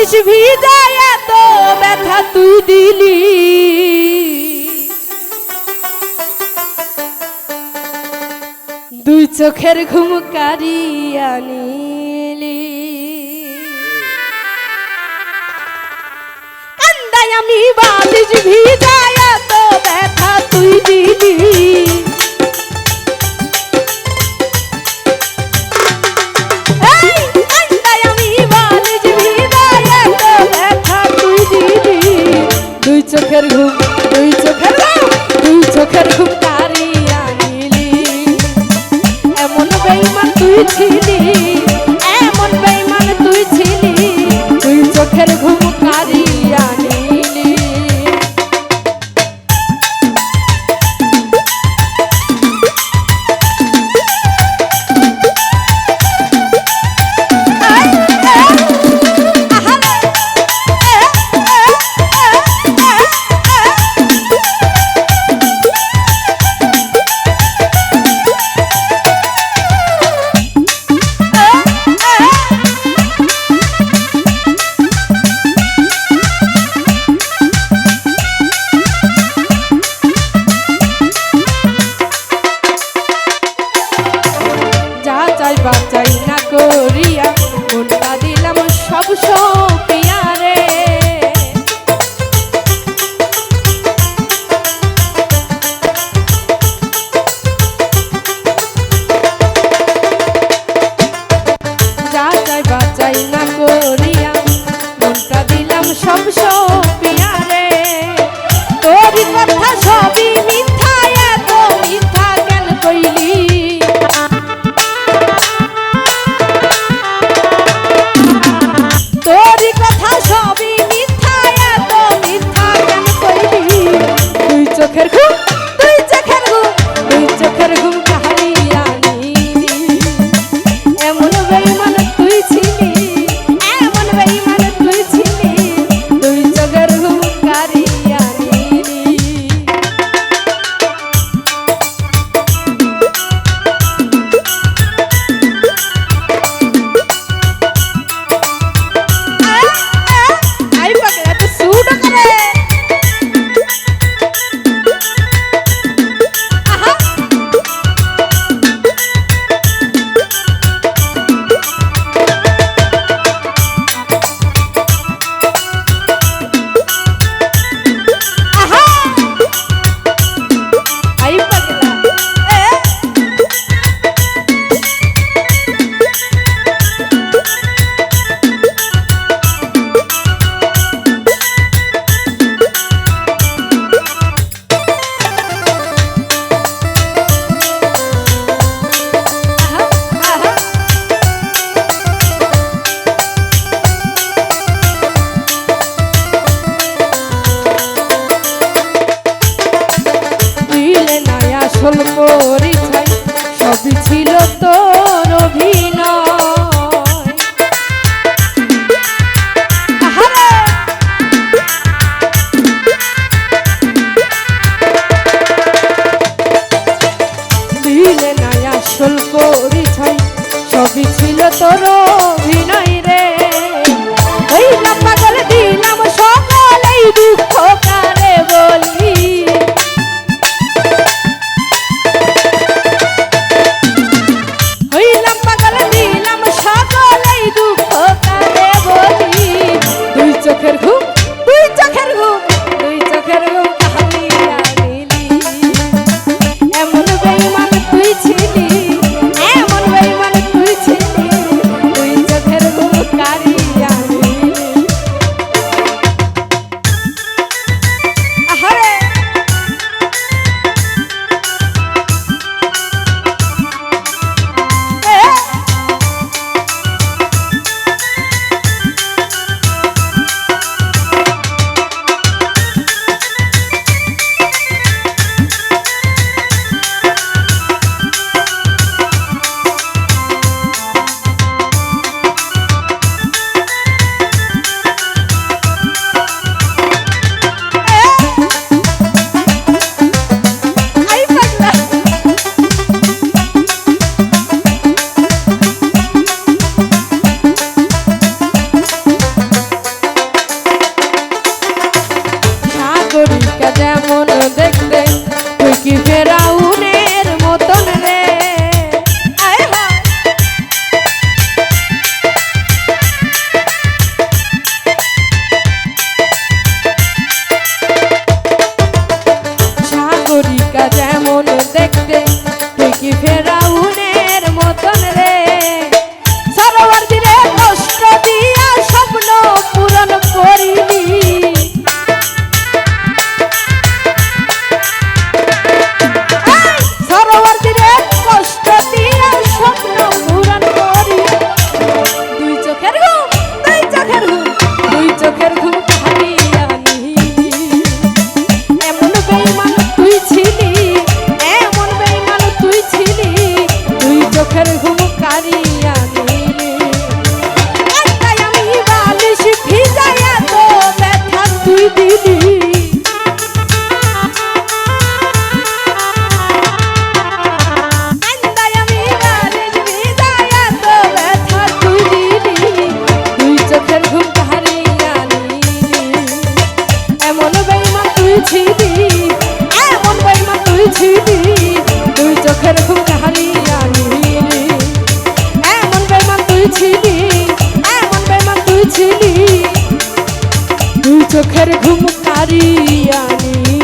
মানুষ ভিজায় তো ব্যথা তুই দিলি। দুই চোখের ঘুম কারিয়া কান্দায় আমি বাদিস ভিজায় তো ব্যথা তুই দিলি। tell a who তোমায় বাঁচাই না করিয়া কোনটা দিলাম সব সময় আসল পরিচয় সবই ছিল তো দেখি ফেরাও তুই ছিবি এমন বেইমান তুই ছিবি তুই চোখের ঘুম কাহালি আনি এমন বেইমান তুই ছিবি এমন বেইমান তুই ছিবি তুই চোখের ঘুম কারি আনি